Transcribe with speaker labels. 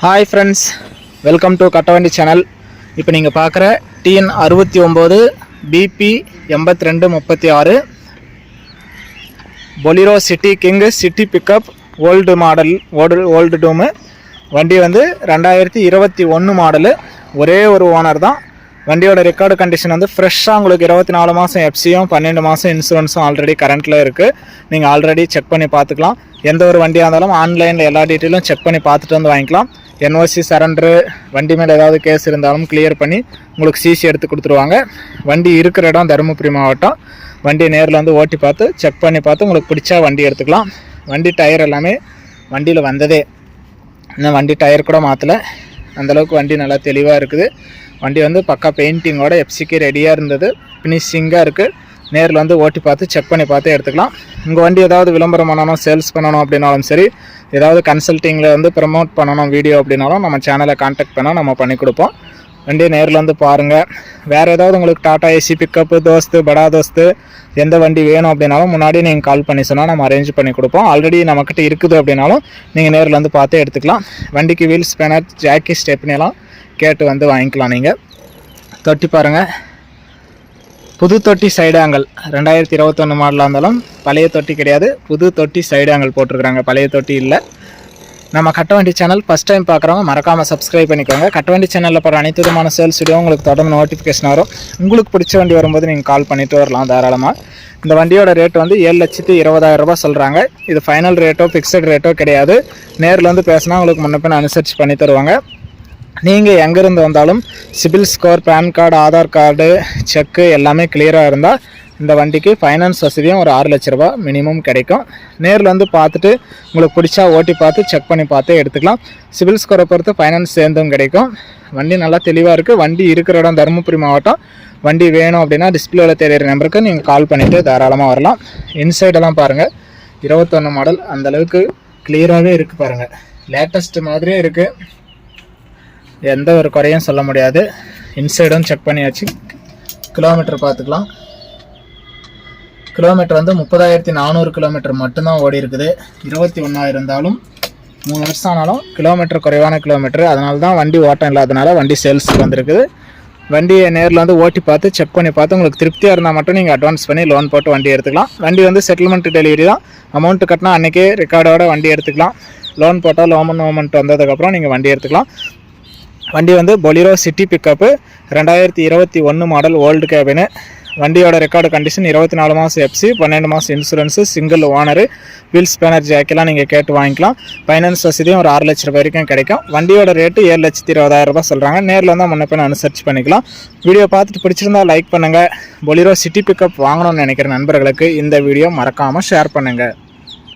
Speaker 1: Hi friends welcome to Kattavandi channel இப்போ நீங்கள் பார்க்குற டிஎன் அறுபத்தி ஒம்பது பிபி எண்பத்தி ரெண்டு முப்பத்தி ஆறு Bolero city king city pickup old model old old டூமு வண்டி வந்து ரெண்டாயிரத்தி இருபத்தி ஒன்று மாடலு ஒரே ஒரு ஓனர் தான். வண்டியோட ரெக்கார்டு கண்டிஷன் வந்து ஃப்ரெஷ்ஷாக உங்களுக்கு இருபத்தி நாலு மாதம் எஃப்சியும் பன்னெண்டு மாதம் இன்சூரன்ஸும் ஆல்ரெடி கரண்ட்டில் இருக்குது நீங்கள் ஆல்ரெடி செக் பண்ணி பார்த்துக்கலாம். எந்த ஒரு வண்டியாக இருந்தாலும் ஆன்லைனில் எல்லா டீட்டெயிலும் செக் பண்ணி பார்த்துட்டு வந்து வாங்கிக்கலாம். என்ஓசி சரண்டரு வண்டி மேலே ஏதாவது கேஸ் இருந்தாலும் கிளியர் பண்ணி உங்களுக்கு சிசி எடுத்து கொடுத்துருவாங்க. வண்டி இருக்கிற இடம் தருமபுரி மாவட்டம். வண்டியை நேரில் வந்து ஓட்டி பார்த்து செக் பண்ணி பார்த்து உங்களுக்கு பிடிச்சா வண்டி எடுத்துக்கலாம். வண்டி டயர் எல்லாமே வண்டியில் வந்ததே. இன்னும் வண்டி டயர் கூட மாற்றலை அந்தளவுக்கு வண்டி நல்லா தெளிவாக இருக்குது. வண்டி வந்து பக்கா பெயிண்டிங்கோட எஃப்சிக்கு ரெடியாக இருந்தது. ஃபினிஷிங்காக இருக்குது நேரில் வந்து ஓட்டி பார்த்து செக் பண்ணி பார்த்து எடுத்துக்கலாம். உங்கள் வண்டி ஏதாவது விளம்பரம் பண்ணணும் சேல்ஸ் பண்ணணும் அப்படின்னாலும் சரி ஏதாவது கன்சல்ட்டிங்கில் வந்து ப்ரமோட் பண்ணணும் வீடியோ அப்படின்னாலும் நம்ம சேனலை காண்டாக்ட் பண்ணால் நம்ம பண்ணி கொடுப்போம். வண்டியை நேரில் வந்து பாருங்கள் வேறு ஏதாவது உங்களுக்கு டாட்டா ஏசி பிக்கப்பு தோஸ்து படா தோஸ்து எந்த வண்டி வேணும் அப்படின்னாலும் முன்னாடி நீங்கள் கால் பண்ணி சொன்னால் நம்ம அரேஞ்ச் பண்ணி கொடுப்போம். ஆல்ரெடி நம்மக்கிட்ட இருக்குது அப்படின்னாலும் நீங்கள் நேரில் வந்து பார்த்து எடுத்துக்கலாம். வண்டிக்கு வீல் ஸ்பேனர் ஜாக்கி ஸ்டெப்னியெல்லாம் கேட்டு வந்து வாங்கிக்கலாம் நீங்கள் தொட்டி பாருங்கள் புது தொட்டி சைடாங்கல் ரெண்டாயிரத்தி இருபத்தொன்று மாடலாக இருந்தாலும் பழைய தொட்டி கிடையாது. புது தொட்டி சைடு ஆங்கல் போட்டிருக்கிறாங்க. பழைய தொட்டி இல்லை. நம்ம கட்டவண்டி சேனல் ஃபஸ்ட் டைம் பார்க்குறவங்க மறக்காமல் சப்ஸ்கிரைப் பண்ணிக்கோங்க. கட்டவண்டி சேனலில் போகிற அனைத்து விதமான சேல்ஸ் வீடியோ உங்களுக்கு தொடர்ந்து நோட்டிஃபிகேஷன் வரும். உங்களுக்கு பிடிச்ச வண்டி வரும்போது நீங்கள் கால் பண்ணிட்டு வரலாம் தாராளமாக இந்த வண்டியோட ரேட் வந்து ஏழு லட்சத்து இருபதாயிரம் ரூபா சொல்கிறாங்க இது ஃபைனல் ரேட்டோ ஃபிக்ஸட் ரேட்டோ கிடையாது. நேரில் வந்து பேசினா உங்களுக்கு முன்ன பின்ன அனுசரித்து பண்ணி தருவாங்க. நீங்கள் எங்கேருந்து வந்தாலும் CIBIL score PAN card Aadhaar card check எல்லாமே கிளியராக இருந்தால் இந்த வண்டிக்கு ஃபைனான்ஸ் வசதியும் ஒரு ஆறு லட்ச ரூபா மினிமம் கிடைக்கும். நேரில் வந்து பார்த்துட்டு உங்களுக்கு பிடிச்சா ஓட்டி பார்த்து செக் பண்ணி பார்த்து எடுத்துக்கலாம். சிவில் ஸ்கோரை பொறுத்து ஃபைனான்ஸ் சேர்ந்தும் கிடைக்கும். வண்டி நல்லா தெளிவாக இருக்குது வண்டி இருக்கிற இடம் தருமபுரி மாவட்டம். வண்டி வேணும் அப்படின்னா டிஸ்பிளேவில் தெரியிற நம்பருக்கு நீங்கள் கால் பண்ணிவிட்டு தாராளமாக வரலாம். இன்சைடெல்லாம் பாருங்கள் இருபத்தொன்று மாடல் அந்தளவுக்கு கிளியராகவே இருக்குது பாருங்கள் லேட்டஸ்ட்டு மாதிரியே இருக்குது எந்த ஒரு குறையும் சொல்ல முடியாது. இன்சைடும் செக் பண்ணியாச்சு. கிலோமீட்டர் பார்த்துக்கலாம். கிலோமீட்டர் வந்து முப்பதாயிரத்தி நானூறு கிலோமீட்டர் மட்டும்தான் ஓடி இருக்குது. இருபத்தி ஒன்றாக இருந்தாலும் மூணு வருஷம் ஆனாலும் கிலோமீட்டர் குறைவான கிலோமீட்டர். அதனால தான் வண்டி ஓட்டம் இல்லாதனால வண்டி சேல்ஸுக்கு வந்திருக்குது. வண்டியை நேரில் வந்து ஓட்டி பார்த்து செக் பண்ணி பார்த்து உங்களுக்கு திருப்தியாக இருந்தால் மட்டும் நீங்கள் அட்வான்ஸ் பண்ணி லோன் போட்டு வண்டி எடுத்துக்கலாம். வண்டி வந்து செட்டில்மெண்ட் டெலிவரி தான். அமௌண்ட்டு கட்டினா அன்றைக்கே ரெக்கார்டோட வண்டி எடுத்துக்கலாம். லோன் போட்டால் லோமன் அமௌண்ட் வந்ததுக்கப்புறம் நீங்கள் வண்டி எடுத்துக்கலாம். வண்டி வந்து பொலிரோ சிட்டி பிக்கப்பு ரெண்டாயிரத்தி இருபத்தி ஒன்று மாடல் ஓல்டு கேபினு வண்டியோட ரெக்கார்டு கண்டிஷன் இருபத்தி நாலு மாதம் எஃப்சி பன்னெண்டு மாதம் இன்சூரன்ஸு சிங்கிள் ஓனரு வீல்ஸ் பேனர் ஜாக்கெல்லாம் நீங்கள் கேட்டு வாங்கிக்கலாம். ஃபைனான்ஸ் வசதியும் ஒரு ஆறு லட்ச ரூபாய் வரைக்கும் கிடைக்கும். வண்டியோட ரேட்டு ஏழு லட்சத்தி இருபதாயிரம் ரூபாய் சொல்கிறாங்க நேரில் வந்தால் முன்ன பின்ன அனுசரிச்சு பண்ணிக்கலாம். வீடியோ பார்த்துட்டு பிடிச்சிருந்தா லைக் பண்ணுங்கள் பொலிரோ சிட்டி பிக்கப் வாங்கணும்னு நினைக்கிற நண்பர்களுக்கு இந்த வீடியோ மறக்காமல் ஷேர் பண்ணுங்கள்